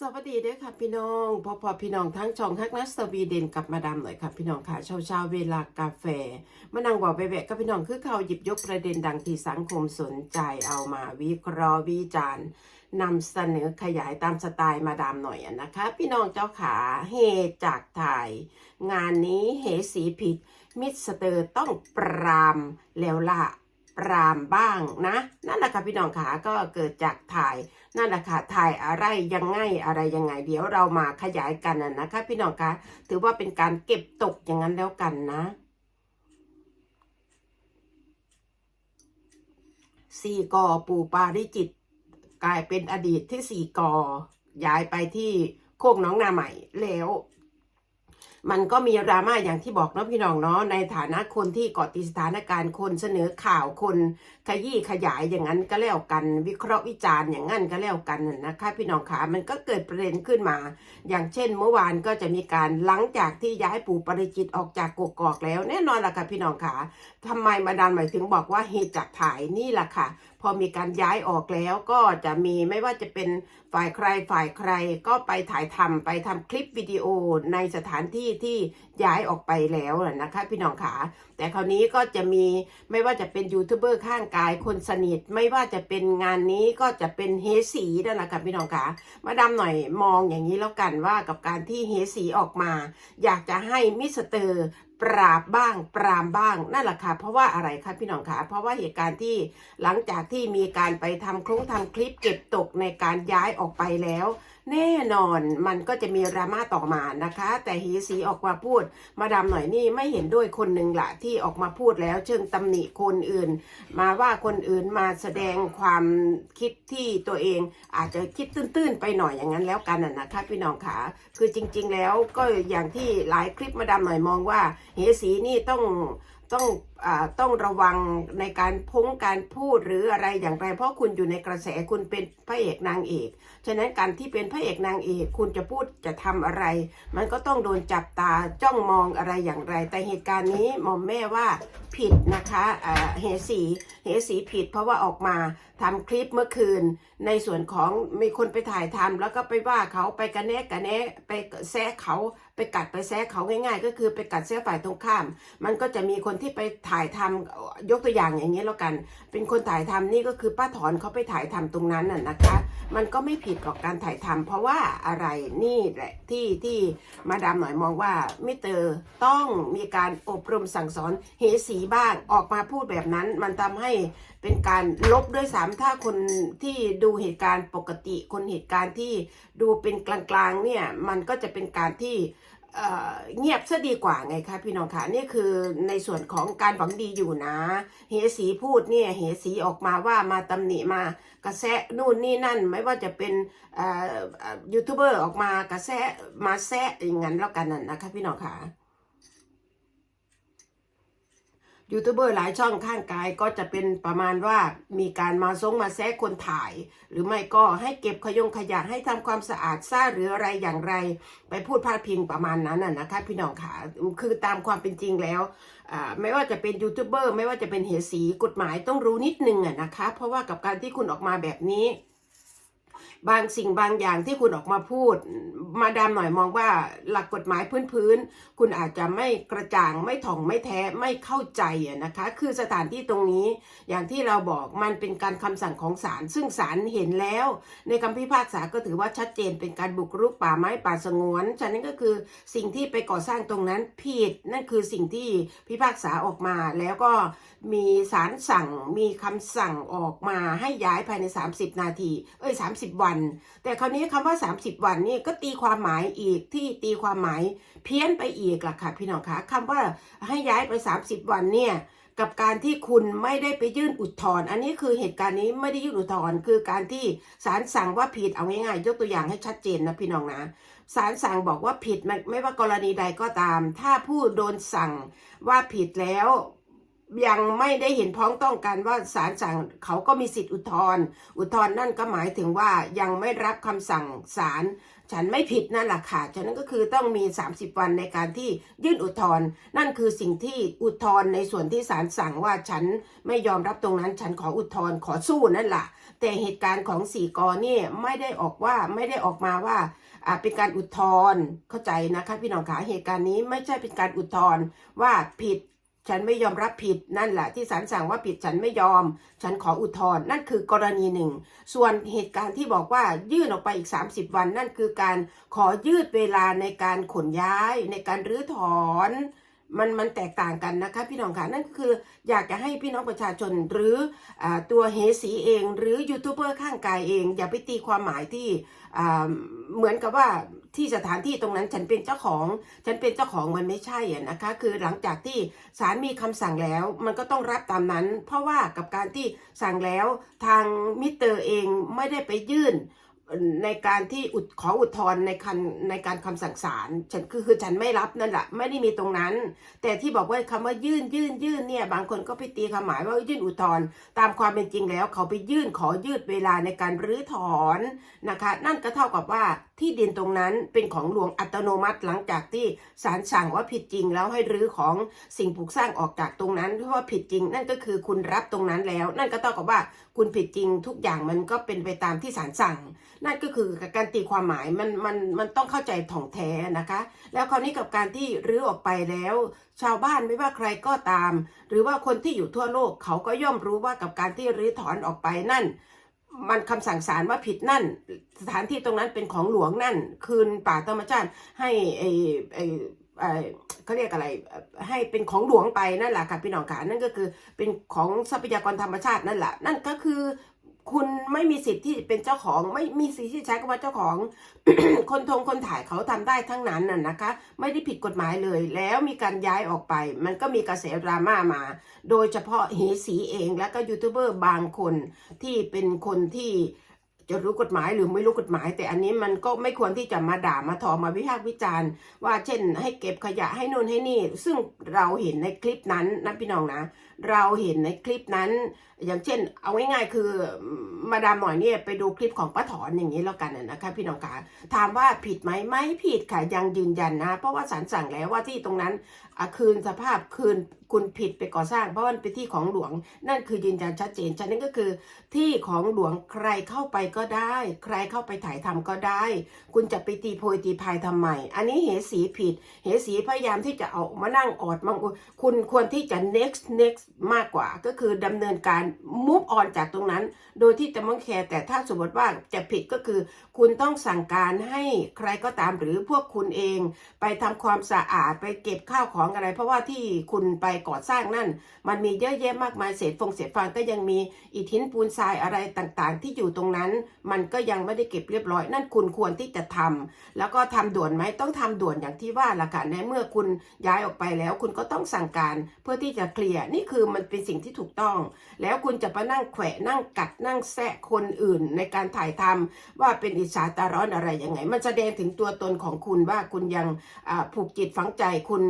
สวัสดีเด้วยค่ะพี่น้องพอพอพี่น้องทั้งช่องฮักนัสสวีเดนกับมาดามหน่อยค่ะพี่น้องค่ะเช้าเช้าเวลากาแฟมานั่งบอกไปแบกกับพี่น้องคือเขาหยิบยกประเด็นดังที่สังคมสนใจเอามาวิเคราะห์วิจารณ์นำเสนอขยายตามสไตล์มาดามหน่อยนะคะ พี่น้องเจ้าขาเฮจากถ่าย งานนี้เหสีผิด มิสเตอร์ต้องปรามแล้วละปรามบ้างนะ นั่นแหละค่ะพี่น้องขาก็เกิดจากถ่าย นั่นแหละค่ะถ่ายอะไรยังไงอะไรยังไง เดี๋ยวเรามาขยายกันนะคะ พี่น้องคะถือว่าเป็นการเก็บตกอย่างนั้นแล้วกันนะสี่กอปู่ปาริจิต กลายเป็นอดีตที่สี่กอย้ายไปที่โคกน้องนาใหม่แล้ว มันก็มีดราม่าอย่างที่บอกเนาะพี่น้องเนาะในฐานะคนที่เกาะติดสถานการณ์คนเสนอข่าวคนขยี้ขยายอย่างนั้นก็แล้วกัน วิเคราะห์วิจารณ์อย่างนั้นก็แล้วกันนะคะพี่น้องขามันก็เกิดประเด็นขึ้นมา อย่างเช่น เมื่อวานก็จะมีการหลังจากที่ย้ายปู่ปริจิตออกจากกกอกแล้ว แน่นอนล่ะค่ะพี่น้องขาทำไมมาดามหมายถึงบอกว่าเหตุจากถ่ายนี่แหละค่ะ พอมีการย้ายออกแล้วก็จะมีไม่ว่าจะเป็นฝ่ายใครฝ่ายใครก็ไปถ่ายทำไปทำคลิปวิดีโอในสถานที่ที่ย้ายออกไปแล้วนะนะคะ พี่น้องขาแต่คราวนี้ก็จะมีไม่ว่าจะเป็นยูทูบเบอร์ข้างกายคนสนิท ไม่ว่าจะเป็นงานนี้ก็จะเป็นเฮสีนั่นแหละค่ะพี่น้องขามาดามหน่อยมองอย่างนี้แล้วกันว่ากับการที่เฮสีออกมา อยากจะให้มิสเตอร์ ปราบบ้าง ปรามบ้างนั่นแหละค่ะ เพราะว่าอะไรคะพี่น้องคะเพราะว่าเหตุการณ์ที่หลังจากที่มีการไปทำโครงทำคลิปเก็บตกในการย้ายออกไปแล้ว แน่นอนมันก็จะมีดราม่าต่อมานะคะ แต่ฮีสีออกมาพูด มาดามหน่อยนี่ไม่เห็นด้วยคนหนึ่งละที่ออกมาพูดแล้ว เชิงตำหนิคนอื่น มาว่าคนอื่นมาแสดงความคิดที่ตัวเองอาจจะคิดตื้นๆไปหน่อยอย่างนั้นแล้วกันนะคะพี่น้องขาคือจริง ๆ แล้วก็อย่างที่หลายคลิปมาดามหน่อยมองว่าเหสีนี่ต้องต้องต้องระวังในการพงการพูดหรืออะไรอย่างไร เพราะคุณอยู่ในกระแสคุณเป็นพระเอกนางเอก ฉะนั้นการที่เป็นพระเอกนางเอก คุณจะพูดจะทำอะไร มันก็ต้องโดนจับตาจ้องมองอะไรอย่างไร แต่เหตุการณ์นี้หมอมแม่ว่าผิดนะคะเหสีเหสีผิด เพราะว่าออกมาทำคลิปเมื่อคืน ในส่วนของมีคนไปถ่ายทำแล้วก็ไปว่าเขาไปกระแนะกระแนะไปแซะเขาไปกัดไปแซะเขาง่าย ๆ ก็คือไปกัดแซะฝ่ายตรงข้าม มันก็จะมีคนที่ไปถ่ายทำยกตัวอย่างอย่างนี้แล้วกัน เป็นคนถ่ายทำนี่ก็คือป้าถอนเขาไปถ่ายทำตรงนั้นน่ะนะคะ มันก็ไม่ผิดหรอกการถ่ายทำเพราะว่าอะไรนี่แหละที่ที่มาดามหน่อยมองว่าไมิเตอต้องมีการอบรมสั่งสอนเหสีบ้างออกมาพูดแบบนั้น มันทำให้เป็นการลบด้วยสามถ้าคนที่ดูเหตุการณ์ปกติ คนเหตุการณ์ที่ดูเป็นกลางๆเนี่ยมันก็จะเป็นการที่ เงียบซะดีกว่าไงคะพี่น้องคะนี่คือในส่วนของการหวังดีอยู่นะ เฮสีพูดเนี่ยเฮสีออกมาว่ามาตำหนิมากระแซะนู่นนี่นั่น ไม่ว่าจะเป็นอ่อเอ่อยูทูบเบอร์ออกมากระแซะมาแซะอย่างนั้นแล้วกันน่ะนะคะพี่น้องคะ ยูทูบเบอร์หลายช่องข้างกายก็จะเป็นประมาณว่ามีการมาซงมาแซะคนถ่าย หรือไม่ก็ให้เก็บขยงขยะให้ทำความสะอาดซ่าหรืออะไรอย่างไร ไปพูดพาดพิงประมาณนั้นน่ะนะคะพี่น้องค่ะคือตามความเป็นจริงแล้วอ่าไม่ว่าจะเป็นยูทูบเบอร์ไม่ว่าจะเป็นเหสีกฎหมายต้องรู้นิดนึงอะนะคะ เพราะว่ากับการที่คุณออกมาแบบนี้ บางสิ่งบางอย่างที่คุณออกมาพูด มาดามหน่อยมองว่าหลักกฎหมายพื้นๆคุณอาจจะไม่กระจ่างไม่ถ่องไม่แท้ไม่เข้าใจอะนะคะ คือสถานที่ตรงนี้อย่างที่เราบอกมันเป็นการคำสั่งของศาลซึ่งศาลเห็นแล้ว ในคำพิพากษาก็ถือว่าชัดเจนเป็นการบุกรุกป่าไม้ป่าสงวน ฉะนั้นก็คือสิ่งที่ไปก่อสร้างตรงนั้นผิดนั่นคือสิ่งที่พิพากษาออกมาแล้วก็มีศาลสั่งมีคำสั่งออกมาให้ย้ายภายใน 30 นาทีเอ้ย30 วันแต่คราวนี้คำว่า 30 วันนี่ก็ตีความหมายอีกที่ตีความหมายเพี้ยนไปอีกล่ะค่ะพี่น้องคะคำว่าให้ย้ายไป 30 วันเนี่ยกับการที่คุณไม่ได้ไปยื่นอุทธรณ์อันนี้คือเหตุการณ์นี้ไม่ได้ยื่นอุทธรณ์คือการที่ศาลสั่งว่าผิดเอาง่ายๆยกตัวอย่างให้ชัดเจนนะพี่น้องนะศาลสั่งบอกว่าผิดไม่ไม่ว่ากรณีใดก็ตาม ถ้าผู้โดนสั่งว่าผิดแล้ว ยังไม่ได้เห็นพ้องต้องกันว่าศาลสั่งเขาก็มีสิทธิ์อุทธรณ์อุทธรณ์นั่นก็หมายถึงว่ายังไม่รับคำสั่งศาลฉันไม่ผิดนั่นแหละค่ะฉะนั้นก็คือต้องมี 30 วันในการที่ยื่นอุทธรณ์นั่นคือสิ่งที่อุทธรณ์ในส่วนที่ศาลสั่งว่าฉันไม่ยอมรับตรงนั้น ฉันขออุทธรณ์ขอสู้นั่นแหละแต่เหตุการณ์ของสี่กอนี่ไม่ได้ออกว่าไม่ได้ออกมาว่าอ่าเป็นการอุทธรณ์เข้าใจนะคะพี่น้องคะเหตุการณ์นี้ไม่ใช่เป็นการอุทธรณ์ว่าผิด ฉันไม่ยอมรับผิดนั่นแหละที่ศาลสั่งว่าผิดฉันไม่ยอม ฉันขออุทธรณ์นั่นคือกรณีหนึ่ง ส่วนเหตุการณ์ที่บอกว่ายื่นออกไปอีก 30 วัน นั่นคือการขอยืดเวลาในการขนย้ายในการรื้อถอน มันมันแตกต่างกันนะคะพี่น้องค่ะนั่นคืออยากจะให้พี่น้องประชาชนหรืออตัวเฮสีเอง หรือยูทูบเบอร์ข้างกายเอง อย่าไปตีความหมายที่เหมือนกับว่าที่สถานที่ตรงนั้นฉันเป็นเจ้าของ ฉันเป็นเจ้าของมันไม่ใช่อะนะคะ คือหลังจากที่ศาลมีคำสั่งแล้ว มันก็ต้องรับตามนั้น เพราะว่ากับการที่สั่งแล้วทางมิเตอร์เองไม่ได้ไปยื่น ในการที่อุดขออุทธรณ์ในคันในการคำสั่งศาลฉันคือคือฉันไม่รับนั่นแหละไม่ได้มีตรงนั้น แต่ที่บอกว่าคำว่ายื่นยื่นยื่นเนี่ยบางคนก็ไปตีความหมายว่ายื่นอุทธรณ์ตามความเป็นจริงแล้ว เขาไปยื่นขอยืดเวลาในการรื้อถอนนะคะ นั่นก็เท่ากับว่าที่ดินตรงนั้นเป็นของหลวงอัตโนมัติหลังจากที่ศาลสั่งว่าผิดจริงแล้วให้รื้อของสิ่งปลูกสร้างออกจากตรงนั้นเพราะว่าผิดจริง นั่นก็คือคุณรับตรงนั้นแล้ว นั่นก็เท่ากับว่าคุณผิดจริงทุกอย่างมันก็เป็นไปตามที่ศาลสั่ง นั่นก็คือการตีความหมายมันมันมันต้องเข้าใจถ่องแท้นะคะ แล้วคราวนี้กับการที่รื้อออกไปแล้ว ชาวบ้านไม่ว่าใครก็ตาม หรือว่าคนที่อยู่ทั่วโลกเขาก็ย่อมรู้ว่ากับการที่รื้อถอนออกไปนั่น มันคำสั่งศาลว่าผิดนั่น สถานที่ตรงนั้นเป็นของหลวงนั่น คืนป่าธรรมชาติให้ไอ้ไอ้ไอ้เขาเรียกอะไรให้เป็นของหลวงไปนั่นแหละค่ะพี่น้องขานั่นก็คือเป็นของทรัพยากรธรรมชาตินั่นแหละนั่นก็คือ คุณไม่มีสิทธิ์ที่เป็นเจ้าของ ไม่มีสิทธิ์ที่ใช้คำว่าเจ้าของ คนทงคนถ่ายเขาทำได้ทั้งนั้นน่ะนะคะ ไม่ได้ผิดกฎหมายเลย แล้วมีการย้ายออกไป มันก็มีกระแสดราม่ามา โดยเฉพาะเฮสีเองแล้วก็ยูทูบเบอร์บางคนที่เป็นคนที่จะรู้กฎหมายหรือไม่รู้กฎหมาย แต่อันนี้มันก็ไม่ควรที่จะมาด่ามาทอมาวิพากษ์วิจารณ์ ว่าเช่น ให้เก็บขยะให้นู่นให้นี่ ซึ่งเราเห็นในคลิปนั้นนะพี่น้องนะ เราเห็นในคลิปนั้น อย่างเช่น เอาง่ายๆคือมาดามหน่อยเนี่ยไปดูคลิปของป้าถอนอย่างนี้แล้วกันนะคะพี่น้องคะถามว่าผิดไหมไม่ผิดค่ะยังยืนยันนะ เพราะว่าศาลสั่งแล้วว่าที่ตรงนั้นคืนสภาพคืนคุณผิดไปก่อสร้างเพราะว่ามันเป็นที่ของหลวง นั่นคือยืนยันชัดเจนฉะนั้นก็คือ ที่ของหลวงใครเข้าไปก็ได้ ใครเข้าไปถ่ายทำก็ได้ คุณจะไปตีโพยตีพายทำไมอันนี้เหสีผิด เหสีพยายามที่จะเอามานั่งออดมาคุณควรที่จะ next next มากกว่าก็คือดำเนินการ move on จากตรงนั้น โดยที่จะไม่แคร์แต่ถ้าสมมติว่าจะผิดก็คือ คุณต้องสั่งการให้ใครก็ตามหรือพวกคุณเองไปทำความสะอาดไปเก็บข้าวของอะไร เพราะว่าที่คุณไปก่อสร้างนั่น มันมีเยอะแยะมากมายเศษฟงเศษฟางก็ยังมีอิฐหินปูนทรายอะไรต่างๆ ที่อยู่ตรงนั้น มันก็ยังไม่ได้เก็บเรียบร้อย นั่นคุณควรที่จะทำแล้วก็ทำด่วนไหมต้องทำด่วนอย่างที่ว่าละค่ะในเมื่อคุณย้ายออกไปแล้ว คุณก็ต้องสั่งการเพื่อที่จะเคลียร์นี่คือมันเป็นสิ่งที่ถูกต้อง แล้วคุณจะไปนั่งแขวะนั่งกัดนั่งแซะคนอื่นในการถ่ายทำว่าเป็นอิจฉาตาร้อนอะไรยังไง มันแสดงถึงตัวตนของคุณว่าคุณยังอ่าผูกจิตฝังใจคุณ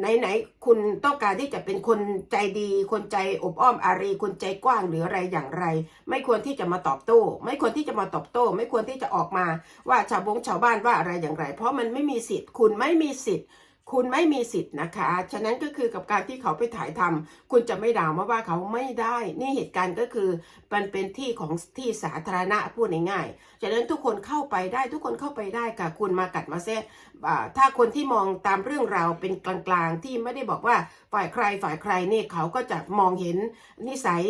ไหนๆคุณต้องการที่จะเป็นคนใจดี คนใจอบอ้อมอารี คนใจกว้างหรืออะไรอย่างไร ไม่ควรที่จะมาตอบโต้ ไม่ควรที่จะมาตอบโต้ ไม่ควรที่จะออกมาว่าชาวบงชาวบ้านว่าอะไรอย่างไร เพราะมันไม่มีสิทธิ์ คุณไม่มีสิทธิ์ คุณไม่มีสิทธิ์นะคะ ฉะนั้นก็คือกับการที่เขาไปถ่ายทำคุณจะไม่ด่ามาว่าเขาไม่ได้ นี่เหตุการณ์ก็คือมันเป็นที่ของที่สาธารณะพูดง่ายๆ ฉะนั้นทุกคนเข้าไปได้ทุกคนเข้าไปได้ค่ะ คุณมากัดมาแซะอ่ถ้าคนที่มองตามเรื่องราวเป็นกลางๆ ที่ไม่ได้บอกว่าฝ่ายใครฝ่ายใครนี่เขาก็จะมองเห็นนิสัย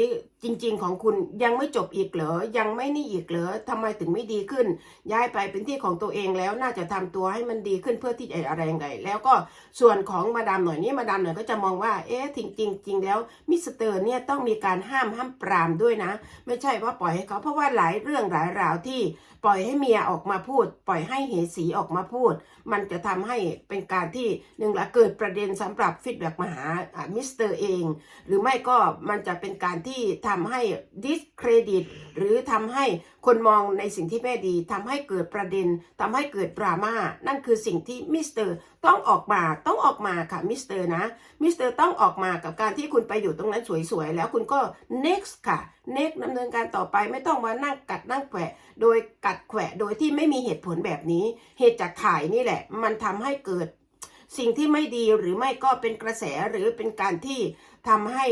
จริง ๆ ของคุณยังไม่จบอีกเหรอ ยังไม่นี่อีกเหรอทำไมถึงไม่ดีขึ้น ย้ายไปเป็นที่ของตัวเองแล้วน่าจะทำตัวให้มันดีขึ้นเพื่อที่จะอะไรยังไงแล้วก็ส่วนของมาดามหน่อยนี่มาดามหน่อยก็จะมองว่า เอ๊ะจริงจริงแล้วมิสเตอร์เนี่ยต้องมีการห้ามห้ามปรามด้วยนะ ไม่ใช่ว่าปล่อยให้เขาเพราะว่าหลายเรื่องหลายราวที่ปล่อยให้เมียออกมาพูด ปล่อยให้เหสีออกมาพูด มันจะทำให้เป็นการที่หนึ่งละเกิดประเด็นสำหรับฟีดแบ็กมาหาอ่ามิสเตอร์เอง หรือไม่ก็มันจะเป็นการที่ทำให้ discredit หรือทำให้คนมองในสิ่งที่ไม่ดีทำให้เกิดประเด็นทำให้เกิดดราม่านั่นคือสิ่งที่มิสเตอร์ต้องออกมาต้องออกมาค่ะมิสเตอร์นะมิสเตอร์ต้องออกมากับการที่คุณไปอยู่ตรงนั้นสวยๆ แล้วคุณก็ next ค่ะ next ดำเนินการต่อไปไม่ต้องมานั่งกัดนั่งแขวะ โดยกัดแขวะโดยที่ไม่มีเหตุผลแบบนี้ เหตุจากถ่ายนี่แหละ มันทำให้เกิดสิ่งที่ไม่ดีหรือไม่ก็เป็นกระแสหรือเป็นการที่ทำให้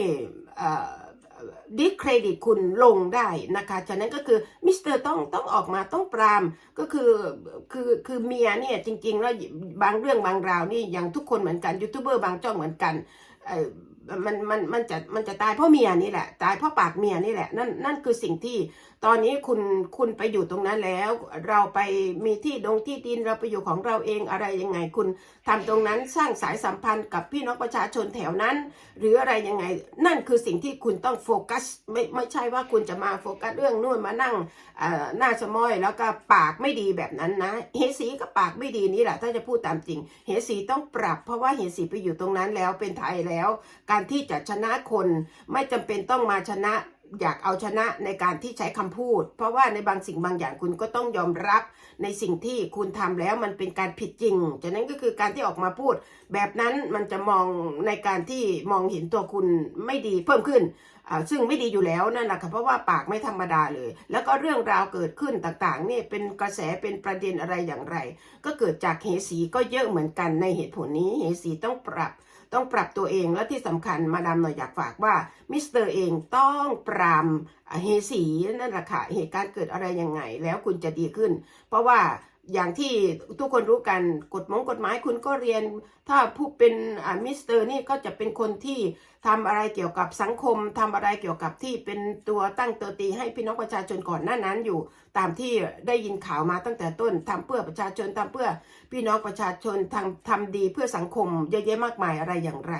ดิเครดิตคุณลงได้นะคะฉะนั้นก็คือมิสเตอร์ต้องต้องออกมาต้องปรามก็คือคือคือเมียเนี่ยจริงๆแล้วบางเรื่องบางราวนี่อย่างทุกคนเหมือนกันยูทูบเบอร์บางจ้องเหมือนกันเออมันมันมันจะมันจะตายเพราะเมียนี่แหละ ตายเพราะปากเมียนี่แหละนั่นนั่นคือสิ่งที่ ตอนนี้คุณคุณไปอยู่ตรงนั้นแล้ว เราไปมีที่ดงที่ดินเราไปอยู่ของเราเองอะไรยังไง คุณทำตรงนั้นสร้างสายสัมพันธ์กับพี่น้องประชาชนแถวนั้น หรืออะไรยังไง นั่นคือสิ่งที่คุณต้องโฟกัส ไม่ไม่ใช่ว่าคุณจะมาโฟกัสเรื่องนู่นมานั่งอ่อหน้าสมอยแล้วก็ปากไม่ดีแบบนั้นนะเฮสีก็ปากไม่ดีนี่แหละถ้าจะพูดตามจริงเฮสีต้องปรับ เพราะว่าเฮสีไปอยู่ตรงนั้นแล้วเป็นไทยแล้ว การที่จะชนะคนไม่จำเป็นต้องมาชนะ อยากเอาชนะในการที่ใช้คำพูด เพราะว่าในบางสิ่งบางอย่างคุณก็ต้องยอมรับในสิ่งที่คุณทำแล้วมันเป็นการผิดจริงฉะนั้นก็คือการที่ออกมาพูด แบบนั้นมันจะมองในการที่มองเห็นตัวคุณไม่ดีเพิ่มขึ้นซึ่งไม่ดีอยู่แล้วนั่นแหละค่ะเพราะว่าปากไม่ธรรมดาเลย แล้วก็เรื่องราวเกิดขึ้นต่างๆนี่เป็นกระแสเป็นประเด็นอะไรอย่างไร ก็เกิดจากเหสีก็เยอะเหมือนกันในเหตุผลนี้เหสีต้องปรับ ต้องปรับตัวเองและที่สำคัญมาดามหน่อยอยากฝากว่ามิสเตอร์เองต้องปรามเฮสีนั่นแหละค่ะเหตุการณ์เกิดอะไรยังไง แล้วคุณจะดีขึ้น เพราะว่า อย่างที่ทุกคนรู้กันกฎมงกฎหมายคุณก็เรียน ถ้าผู้เป็นมิสเตอร์นี่ก็จะเป็นคนที่ทำอะไรเกี่ยวกับสังคมทำอะไรเกี่ยวกับที่เป็นตัวตั้งตัวตีให้พี่น้องประชาชนก่อนหน้านั้นอยู่ ตามที่ได้ยินข่าวมาตั้งแต่ต้นทำเพื่อประชาชนทำเพื่อพี่น้องประชาชนทำทำดีเพื่อสังคมเยอะแยะมากมายอะไรอย่างไร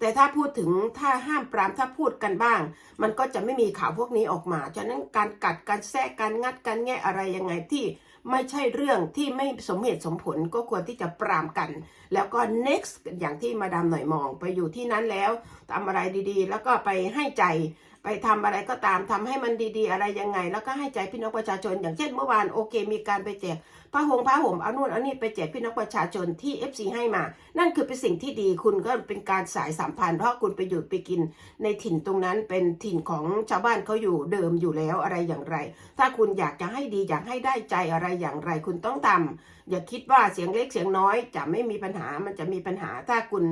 แต่ถ้าพูดถึงถ้าห้ามปรามถ้าพูดกันบ้าง มันก็จะไม่มีข่าวพวกนี้ออกมาฉะนั้นการกัดการแทะการงัดการแงะอะไรยังไงที่ ไม่ใช่เรื่องที่ไม่สมเหตุสมผลก็ควรที่จะปรามกันแล้วก็ next อย่างที่มาดามหน่อยมองไปอยู่ที่นั้นแล้วทำอะไรดีๆ แล้วก็ไปให้ใจไปทำอะไรก็ตามทำให้มันดีๆ อะไรยังไง แล้วก็ให้ใจพี่น้องประชาชน อย่างเช่นเมื่อวานโอเค มีการไปแจกผ้าห่มผ้าห่มเอานู่นเอานี่ไปแจกพี่น้องประชาชนที่ FC ให้มา นั่นคือเป็นสิ่งที่ดีคุณก็เป็นการสายสัมพันธ์เพราะคุณไปอยู่ไปกินในถิ่นตรงนั้นเป็นถิ่นของชาวบ้านเขาอยู่เดิมอยู่แล้วอะไรอย่างไร ถ้าคุณอยากจะให้ดีอยากให้ได้ใจอะไรอย่างไร คุณต้องทำอย่าคิดว่าเสียงเล็กเสียงน้อยจะไม่มีปัญหามันจะมีปัญหาถ้าคุณ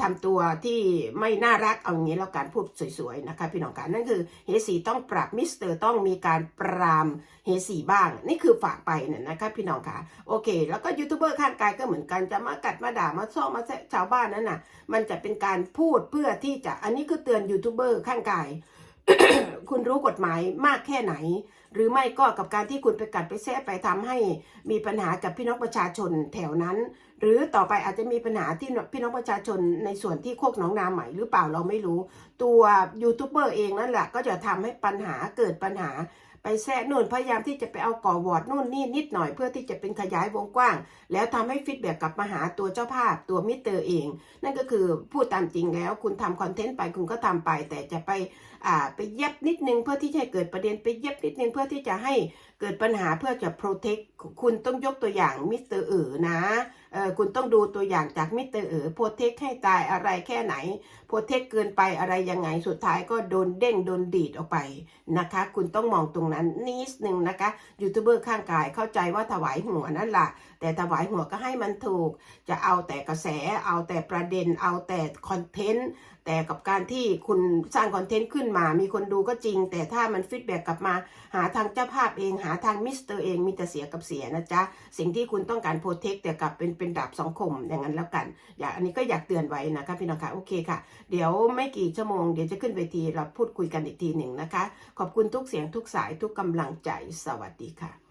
ทำตัวที่ไม่น่ารักเอาอย่างนี้แล้วการพูดสวยๆนะคะพี่น้องการนั่นคือเฮสีต้องปรับมิสเตอร์ต้องมีการปรามเฮสีบ้าง นี่คือฝากไปเนี่ยนะคะพี่น้องค่ะโอเค แล้วก็ยูทูบเบอร์ข้างกายก็เหมือนกันจะมากัดมาด่ามาซ่อมาแซะชาวบ้านนั่นน่ะ มันจะเป็นการพูดเพื่อที่จะอันนี้คือเตือนยูทูบเบอร์ข้างกาย คุณรู้กฎหมายมากแค่ไหน หรือไม่ก็กับการที่คุณไปกัดไปแซะไปทำให้มีปัญหากับพี่น้องประชาชนแถวนั้น หรือต่อไปอาจจะมีปัญหาที่พี่น้องประชาชนในส่วนที่โคกหนองนาใหม่หรือเปล่าเราไม่รู้ ตัวยูทูบเบอร์เองนั่นแหละก็จะทำให้ปัญหาเกิดปัญหา แซะนู่นพยายามที่จะไปเอาก่อวอร์ดนู่นนี่นิดหน่อยเพื่อที่จะเป็นขยายวงกว้าง แล้วทำให้ฟีดแบ็กกลับมาหาตัวเจ้าภาพตัวมิเตอร์เอง นั่นก็คือพูดตามจริงแล้วคุณทำคอนเทนต์ไปคุณก็ทำไป แต่จะไปอ่าไปเย็บนิดนึงเพื่อที่จะให้เกิดประเด็นไปเย็บนิดนึงเพื่อที่จะให้เกิดปัญหาเพื่อจะโปรเทคคุณต้องยกตัวอย่างมิสเตอร์เอ๋อนะเออคุณต้องดูตัวอย่างจากมิสเตอร์เอ๋อโปรเทคให้ตายอะไรแค่ไหนโปรเทคเกินไปอะไรยังไงสุดท้ายก็โดนเด้งโดนดีดออกไปนะคะ คุณต้องมองตรงนั้นนิดนึงนะคะยูทูบเบอร์ข้างกายเข้าใจว่าถวายหัวนั่นแหละแต่ถวายหัวก็ให้มันถูก จะเอาแต่กระแส เอาแต่ประเด็น เอาแต่คอนเทนต์ แต่กับการที่คุณสร้างคอนเทนต์ขึ้นมา มีคนดูก็จริง แต่ถ้ามันฟีดแบ็กกลับมา หาทางเจ้าภาพเอง หาทางมิสเตอร์เองมีแต่เสียกับเสียนะจ๊ะ สิ่งที่คุณต้องการโปรเทคแต่กลับเป็นเป็นดาบสองคมอย่างนั้นแล้วกัน อยากอันนี้ก็อยากเตือนไว้นะคะพี่น้องคะโอเคค่ะ เดี๋ยวไม่กี่ชั่วโมงเดี๋ยวจะขึ้นเวทีเราพูดคุยกันอีกทีหนึ่งนะคะ ขอบคุณทุกเสียงทุกสายทุกกำลังใจสวัสดีค่ะ